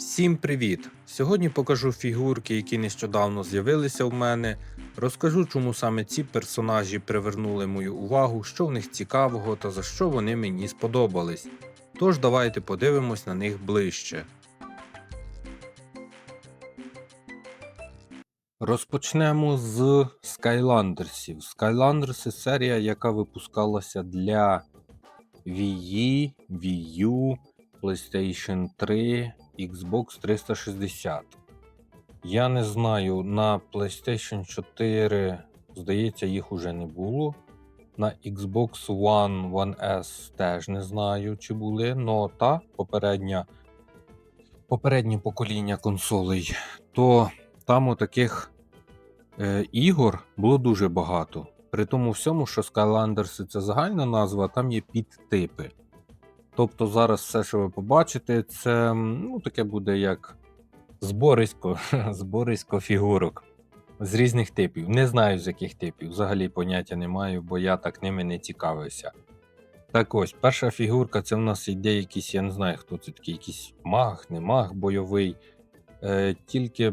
Всім привіт! Сьогодні покажу фігурки, які нещодавно з'явилися в мене. Розкажу, чому саме ці персонажі привернули мою увагу, що в них цікавого та за що вони мені сподобались. Тож давайте подивимось на них ближче. Розпочнемо з Skylandersів. Skylanders серія, яка випускалася для Wii, Wii U, PlayStation 3, Xbox 360. Я не знаю, на PlayStation 4, здається, їх уже не було. На Xbox One One S теж не знаю, чи були, но та попередня, попереднє покоління консолей, то там отаких е, ігор було дуже багато. При тому всьому, що Skylanders це загальна назва, там є підтипи. Тобто зараз все, що ви побачите, це ну, таке буде як зборисько, зборисько фігурок з різних типів. Не знаю з яких типів, взагалі поняття не маю, бо я так ними не цікавився. Так ось, перша фігурка це в нас іде якийсь, я не знаю, хто це такий, якийсь маг, не маг бойовий. Е, тільки,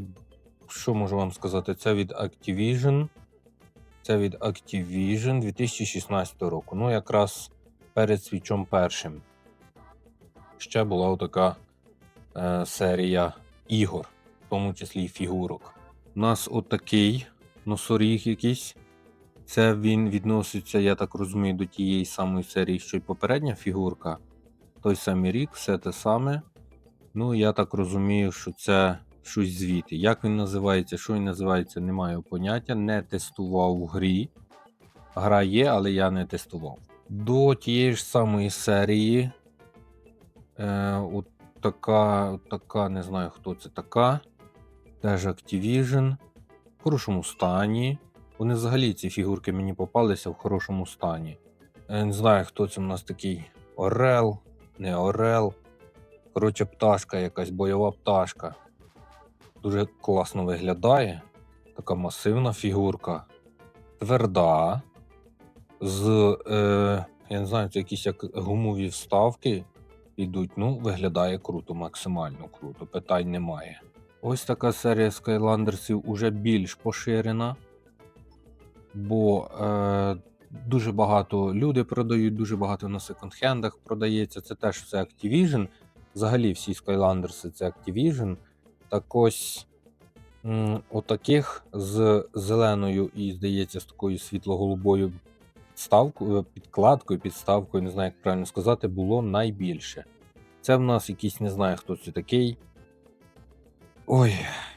що можу вам сказати, це від Activision. Це від Activision 2016 року. Ну, якраз перед свічом першим ще була отака е, серія ігор, в тому числі й фігурок. У нас отакий носоріг якийсь. Це він відноситься, я так розумію, до тієї самої серії, що й попередня фігурка. Той самий рік, все те саме. Ну, я так розумію, що це щось звідти. Як він називається, що він називається, не маю поняття. Не тестував в грі. Гра є, але я не тестував. До тієї ж самої серії Е, от така, от така, не знаю хто це така. Теж Activision. В хорошому стані. Вони взагалі ці фігурки мені попалися в хорошому стані. Е, не знаю, хто це у нас такий Орел, не Орел. Коротше, пташка якась, бойова пташка. Дуже класно виглядає. Така масивна фігурка. Тверда. З, е, я не знаю, це якісь як гумові вставки ідуть. Ну, виглядає круто, максимально круто, питань немає. Ось така серія Skylandersів уже більш поширена, бо е, дуже багато люди продають, дуже багато на секонд-хендах продається. Це теж все Activision. Взагалі всі Skylanders це Activision. Так ось м, отаких з зеленою і, здається, з такою світло-голубою підставкою, підкладкою, підставкою, не знаю, як правильно сказати, було найбільше. Це в нас якийсь, не знаю, хто це такий. Ой,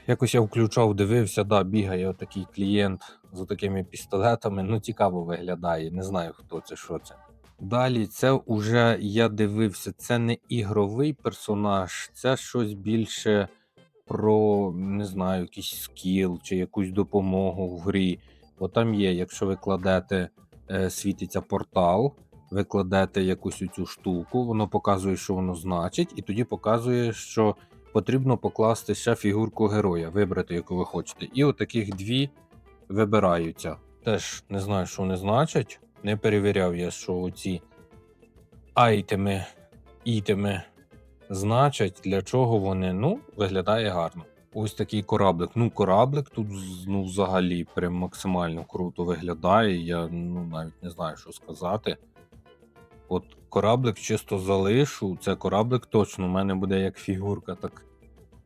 якось я включав, дивився, да, бігає отакий клієнт з такими пістолетами. Ну, цікаво виглядає, не знаю, хто це, що це. Далі, це вже я дивився, це не ігровий персонаж, це щось більше про, не знаю, якийсь скіл чи якусь допомогу в грі. Бо там є, якщо ви кладете, е, світиться портал, ви кладете якусь цю штуку, воно показує, що воно значить, і тоді показує, що потрібно покласти ще фігурку героя, вибрати, яку ви хочете. І отаких дві вибираються. Теж не знаю, що вони значать. Не перевіряв я, що оці айтеми, ітеми значать, для чого вони. Ну, виглядає гарно. Ось такий кораблик. Ну, кораблик тут ну, взагалі прям максимально круто виглядає. Я ну, навіть не знаю, що сказати. От кораблик чисто залишу. Це кораблик точно. У мене буде як фігурка так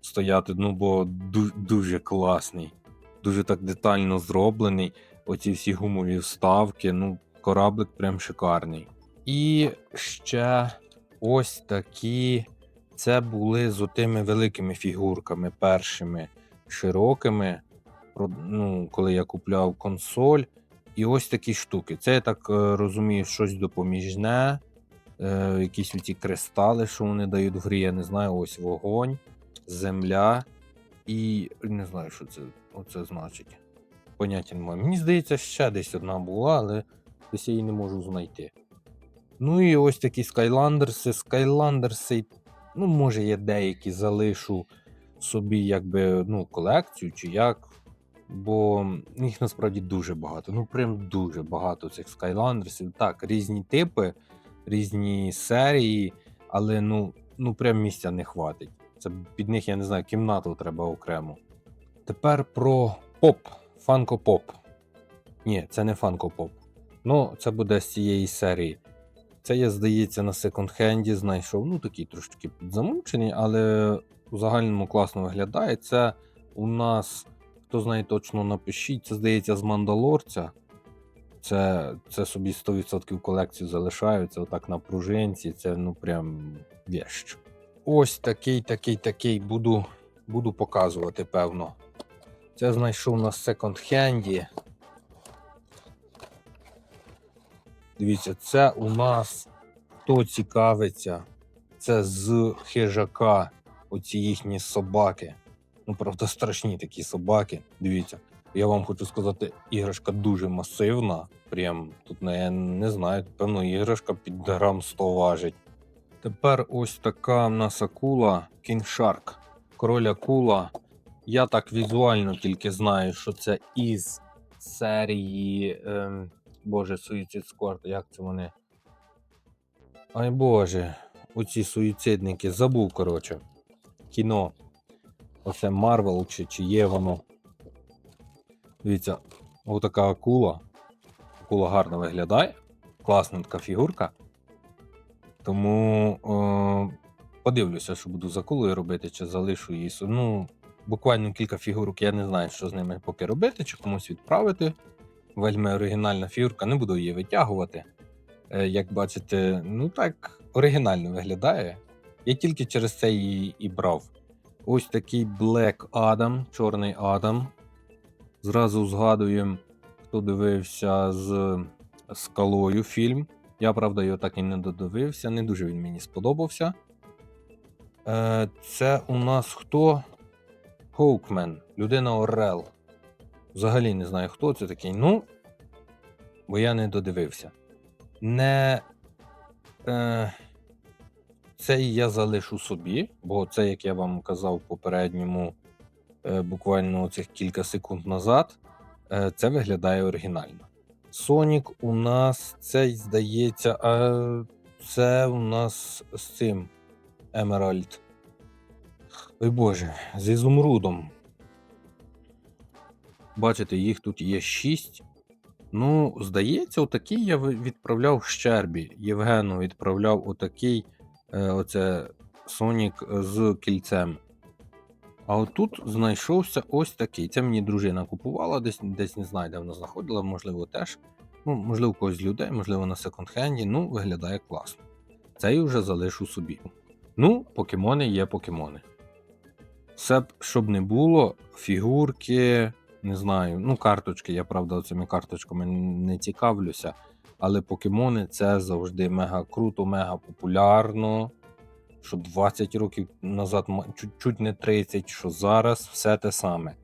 стояти. Ну, бо ду- дуже класний, дуже так детально зроблений. Оці всі гумові вставки. Ну, кораблик прям шикарний. І ще ось такі. Це були з отими великими фігурками, першими широкими. Ну, коли я купляв консоль. І ось такі штуки. Це я так е, розумію, щось допоміжне. Е, якісь оці кристали, що вони дають в грі, я не знаю, ось вогонь, земля. І не знаю, що це оце значить. Поняття немає. Мені здається, ще десь одна була, але десь я її не можу знайти. Ну і ось такі Skylanders. Skylanders, ну, може, я деякі залишу собі, якби, ну, колекцію чи як. Бо їх насправді дуже багато. Ну, прям дуже багато цих Skylandersів. Так, різні типи, різні серії, але ну, ну прям місця не хватить. Це під них, я не знаю, кімнату треба окремо. Тепер про поп. Фанко Поп. Ні, це не Фанко Поп. Ну, це буде з цієї серії. Це я, здається, на секонд-хенді знайшов. Ну, такий трошки підзамучений, але у загальному класно виглядає. Це у нас, хто знає точно, напишіть. Це здається з Мандалорця. Це, це собі 100% колекцію залишаються, отак на пружинці. Це ну прям вещ. Ось такий, такий, такий буду, буду показувати, певно. Це знайшов на секонд-хенді. Дивіться, це у нас хто цікавиться, це з хижака, оці їхні собаки. Ну, правда, страшні такі собаки. Дивіться, я вам хочу сказати, іграшка дуже масивна. Прям тут я не знаю, певно, іграшка під грам 100 важить. Тепер ось така в нас акула Shark. Король акула. Я так візуально тільки знаю, що це із серії. Ем, Боже, Suicide Squad, як це вони? Ай Боже, оці суїцидники, забув, коротше. Кіно. Оце Марвел чи, чи є воно. Дивіться, отака акула. Акула гарно виглядає. Класна така фігурка. Тому е, подивлюся, що буду з акулою робити, чи залишу її. Ну, буквально кілька фігурок, я не знаю, що з ними поки робити, чи комусь відправити. Вельми оригінальна фігурка, не буду її витягувати. Е, як бачите, ну так оригінально виглядає. Я тільки через це її і брав. Ось такий Black Adam, Чорний Адам. Зразу згадуємо, хто дивився з скалою фільм. Я, правда, його так і не додивився, не дуже він мені сподобався. Е, це у нас хто? Хоукмен, людина Орел. Взагалі не знаю, хто це такий. Ну, бо я не додивився. Не. Е, цей я залишу собі, бо це, як я вам казав попередньому, е, буквально цих кілька секунд назад, е, це виглядає оригінально. Сонік у нас цей здається, а це у нас з цим Емеральд. Ой Боже, з ізумрудом. Бачите, їх тут є 6. Ну, здається, отакий я відправляв Щербі. Євгену відправляв отакий е, оце Сонік з кільцем. А отут знайшовся ось такий. Це мені дружина купувала, десь десь не знаю, де вона знаходила, можливо, теж. Ну, можливо, когось з людей, можливо, на секонд-хенді. Ну, виглядає класно. Цей вже залишу собі. Ну, покемони є покемони. Все б, щоб не було, фігурки, не знаю, ну, карточки, я правда цими карточками не цікавлюся. Але покемони це завжди мега круто, мега популярно. Що 20 років назад, чуть, чуть не 30, що зараз все те саме.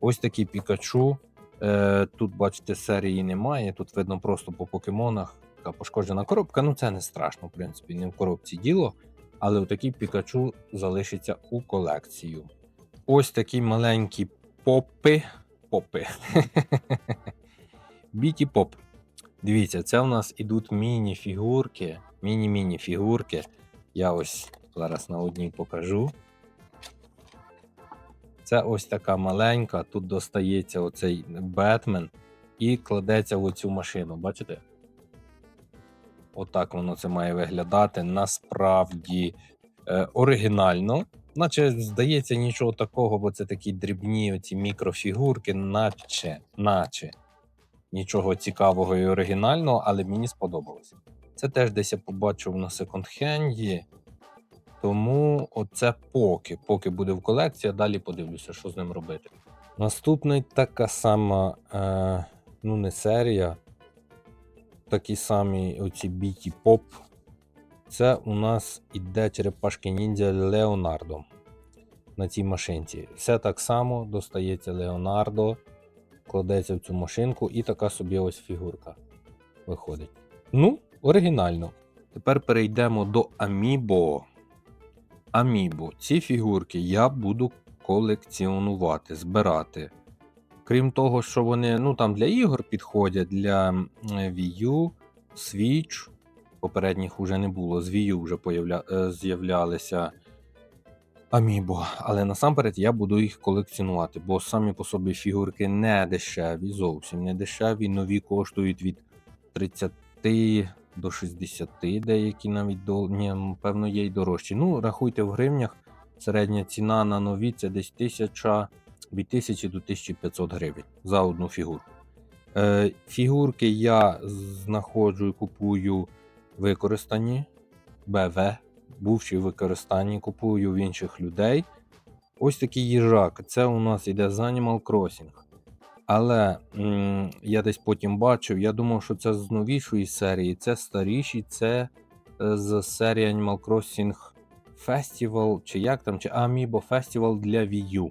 Ось такий Пікачу. Е, тут, бачите, серії немає. Тут видно просто по покемонах така пошкоджена коробка. Ну, це не страшно, в принципі, не в коробці діло. Але отакий Пікачу залишиться у колекцію. Ось такі маленькі попи. Попи. Біті поп. Дивіться, це у нас ідуть міні-фігурки. Міні-міні фігурки. Я ось зараз на одній покажу. Це ось така маленька. Тут достається оцей Бетмен і кладеться в оцю машину. Бачите? Отак воно це має виглядати. Насправді е, оригінально. Наче здається нічого такого, бо це такі дрібні оці мікрофігурки, наче, наче нічого цікавого і оригінального, але мені сподобалось. Це теж десь я побачив на секонд-хенді. Тому оце поки. Поки буде в колекції, а далі подивлюся, що з ним робити. Наступний така сама, е, ну не серія. Такі самі оці біті поп. Це у нас іде черепашки ніндзя Леонардо на цій машинці. Все так само достається Леонардо, кладеться в цю машинку, і така собі ось фігурка виходить. Ну, оригінально. Тепер перейдемо до Амібо. Амібо. Ці фігурки я буду колекціонувати, збирати. Крім того, що вони ну, там для ігор підходять, для Wii U, Switch. Попередніх уже не було. З вже появля... е, з'являлися Амібо. Але насамперед я буду їх колекціонувати, бо самі по собі фігурки не дешеві, зовсім не дешеві. Нові коштують від 30 до 60, деякі навіть до ні, певно, є й дорожчі. Ну, рахуйте в гривнях. Середня ціна на нові це десь 1000, від 1000 до 1500 гривень за одну фігурку. Е, фігурки я знаходжу і купую використані БВ, бувші в використанні, купую в інших людей. Ось такий їжак. Це у нас йде з Animal Crossing. Але м, я десь потім бачив, я думав, що це з новішої серії, це старіші, це е, з серії Animal Crossing Festival, чи як там, чи Amiibo Festival для Wii U.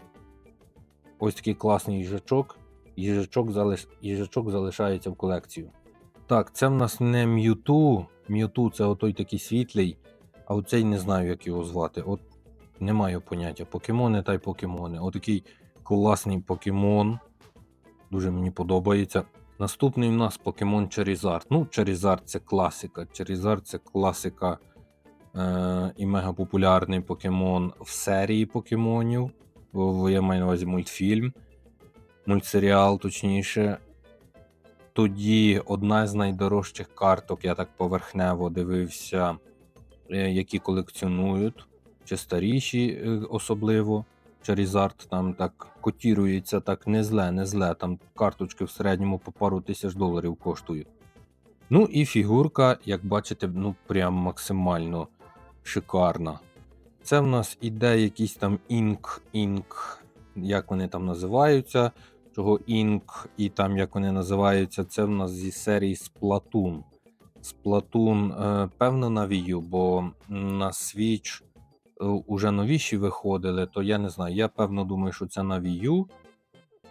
Ось такий класний їжачок. Їжачок, залиш... їжачок залишається в колекцію. Так, це в нас не Mewtwo. Mewtwo це отой такий світлий, а оцей не знаю, як його звати. От не маю поняття. Покемони та й покемони. Отакий класний покемон. Дуже мені подобається. Наступний у нас покемон Charizard. Ну, Charizard це класика. Charizard це класика е- і мегапопулярний покемон в серії покемонів. Я маю на увазі мультфільм, мультсеріал, точніше. Тоді одна з найдорожчих карток, я так поверхнево дивився, е, які колекціонують, чи старіші е, особливо. Charizard там так котірується так не зле, не зле. Там карточки в середньому по пару тисяч доларів коштують. Ну і фігурка, як бачите, ну прям максимально шикарна. Це в нас іде якийсь там інк, інк, як вони там називаються. Чого інк і там як вони називаються, це в нас зі серії Splatoon. Splatoon, е, певно, на Wii бо на Switch е, уже новіші виходили, то я не знаю. Я певно думаю, що це на Wii U.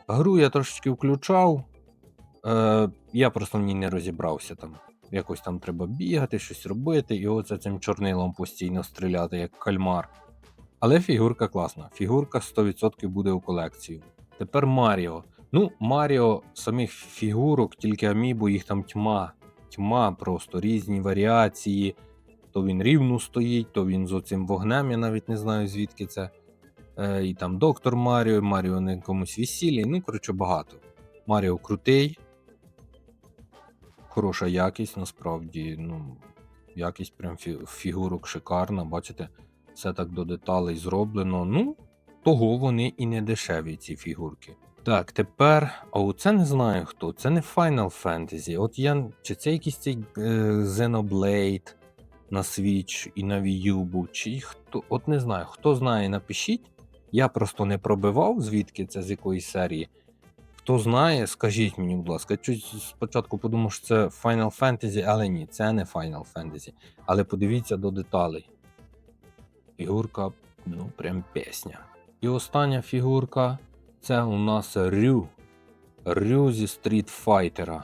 Гру я трошечки включав. Е, я просто в ній не розібрався там. Якось там треба бігати, щось робити, і оце цим чорнилом постійно стріляти, як кальмар. Але фігурка класна. Фігурка 100% буде у колекцію. Тепер Маріо. Ну, Маріо самих фігурок, тільки Амібо, їх там тьма. Тьма просто різні варіації. То він рівно стоїть, то він з оцим вогнем, я навіть не знаю звідки це. Е, і там доктор Маріо, Маріо на якомусь весіллі. Ну, коротше, багато. Маріо крутий. Хороша якість, насправді. Ну, якість прям фі- фігурок шикарна. Бачите, все так до деталей зроблено. Ну, того вони і не дешеві, ці фігурки. Так, тепер. А оце не знаю хто. Це не Final Fantasy. От я. Чи це якийсь цей е, Xenoblade на Switch і на Wii U був, чи хто. От не знаю. Хто знає, напишіть. Я просто не пробивав, звідки це з якої серії. Хто знає, скажіть мені, будь ласка. Я спочатку подумав, що це Final Fantasy, але ні, це не Final Fantasy. Але подивіться до деталей. Фігурка, ну, прям пісня. І остання фігурка це у нас Рю. Рю зі Fighter.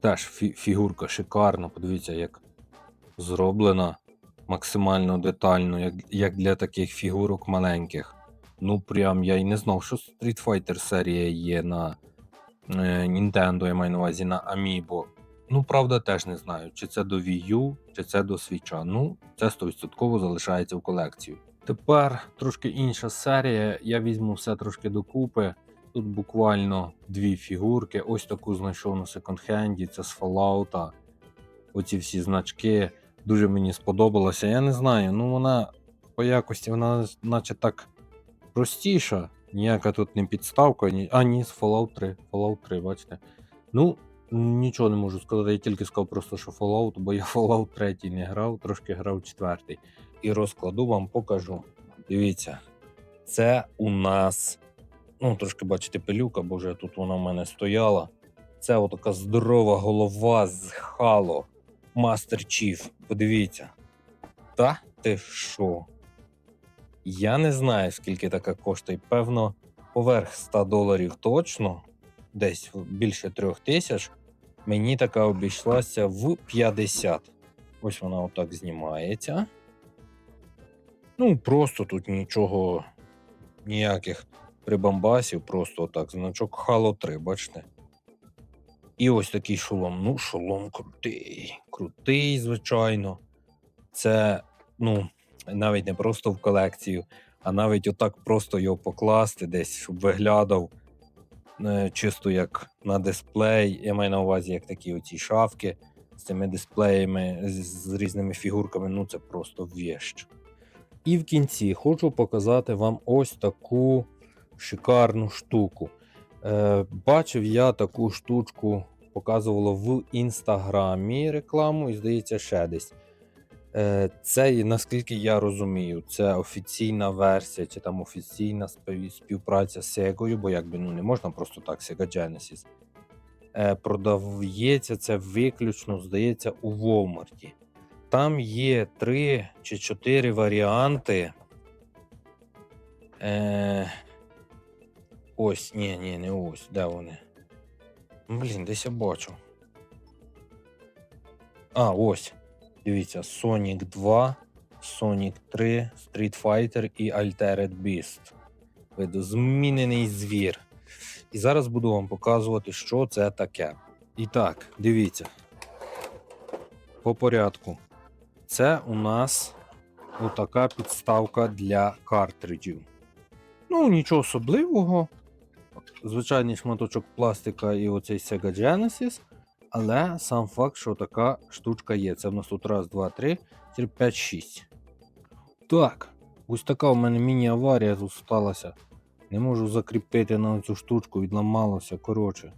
Теж фі- фігурка шикарна. Подивіться, як зроблена максимально детально, як, як для таких фігурок маленьких. Ну, прям я й не знав, що Street Fighter серія є на е, Nintendo, я маю на увазі на Amiibo. Ну, правда, теж не знаю, чи це до Wii U, чи це до Switch. Ну, це 100% залишається в колекцію. Тепер трошки інша серія. Я візьму все трошки докупи. Тут буквально дві фігурки. Ось таку знайшов на секонд-хенді, це з Fallout. Оці всі значки. Дуже мені сподобалося. Я не знаю, ну вона по якості, вона наче так простіша. Ніяка тут не підставка, ні. А, ні, з Fallout 3. Fallout 3, бачите. Ну, нічого не можу сказати, я тільки сказав просто, що Fallout, бо я Fallout 3 не грав, трошки грав 4. І розкладу вам покажу. Дивіться, це у нас. Ну, трошки бачите, пилюка, бо вже тут вона в мене стояла. Це отака здорова голова з Halo Master Chief. Подивіться. Та ти що? Я не знаю, скільки така коштує. Певно, поверх 100 доларів точно, десь більше трьох тисяч. Мені така обійшлася в 50. Ось вона отак знімається. Ну, просто тут нічого, ніяких прибамбасів, просто отак. Значок Halo 3, бачите? І ось такий шолом. Ну, шолом крутий. Крутий, звичайно. Це, ну, навіть не просто в колекцію, а навіть отак просто його покласти десь, щоб виглядав е, чисто як на дисплей. Я маю на увазі, як такі оці шафки з цими дисплеями, з, з різними фігурками. Ну це просто вещь. І в кінці хочу показати вам ось таку шикарну штуку. Е, бачив я таку штучку, показувало в інстаграмі рекламу, і здається, ще десь. Е, це, наскільки я розумію, це офіційна версія чи там офіційна співпраця з Sega, бо якби ну, не можна просто так Sega Genesis. Е, продається це виключно, здається, у Walmart. Там є три чи чотири варіанти. Е, ось, ні, ні, не ось. Де вони? Блін, десь я бачу. А, ось. Дивіться, Sonic 2, Sonic 3, Street Fighter і Altered Beast. Видозмінений звір. І зараз буду вам показувати, що це таке. І так, дивіться. По порядку. Це у нас отака підставка для картриджів. Ну, нічого особливого. Звичайний шматочок пластика і оцей Sega Genesis. Але сам факт, що така штучка є. Це в нас тут раз, два, три, 4, 5, 6. Так, ось така у мене міні-аварія тут сталася. Не можу закріпити на цю штучку, відламалося. Коротше,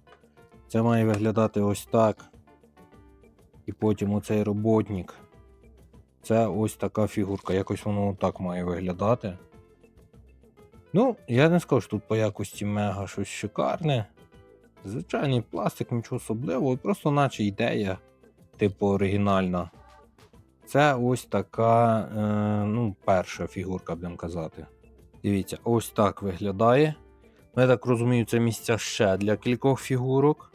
це має виглядати ось так. І потім оцей роботник. Це ось така фігурка. Якось воно так має виглядати. Ну, я не скажу, що тут по якості мега щось шикарне. Звичайний пластик, нічого особливого, просто наче ідея, типу оригінальна. Це ось така, е, ну, перша фігурка, будемо казати. Дивіться, ось так виглядає. Ну, Я так розумію, це місця ще для кількох фігурок.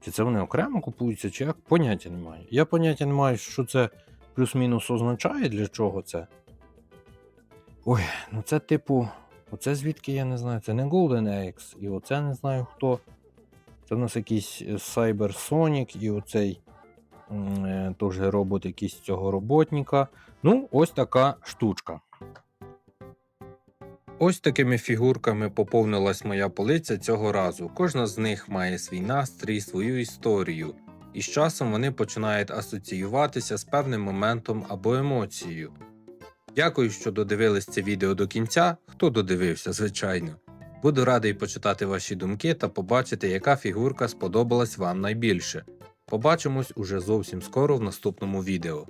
Чи це вони окремо купуються, чи як? Поняття немає. Я поняття не маю, що це плюс-мінус означає, для чого це. Ой, ну це типу. Оце звідки я не знаю. Це не Golden X, і оце не знаю хто. Це в нас якийсь е, Cyber Sonic і оцей е, теж робот якийсь цього роботника. Ну, ось така штучка. Ось такими фігурками поповнилась моя полиця цього разу. Кожна з них має свій настрій, свою історію, і з часом вони починають асоціюватися з певним моментом або емоцією. Дякую, що додивились це відео до кінця. Хто додивився, звичайно. Буду радий почитати ваші думки та побачити, яка фігурка сподобалась вам найбільше. Побачимось уже зовсім скоро в наступному відео.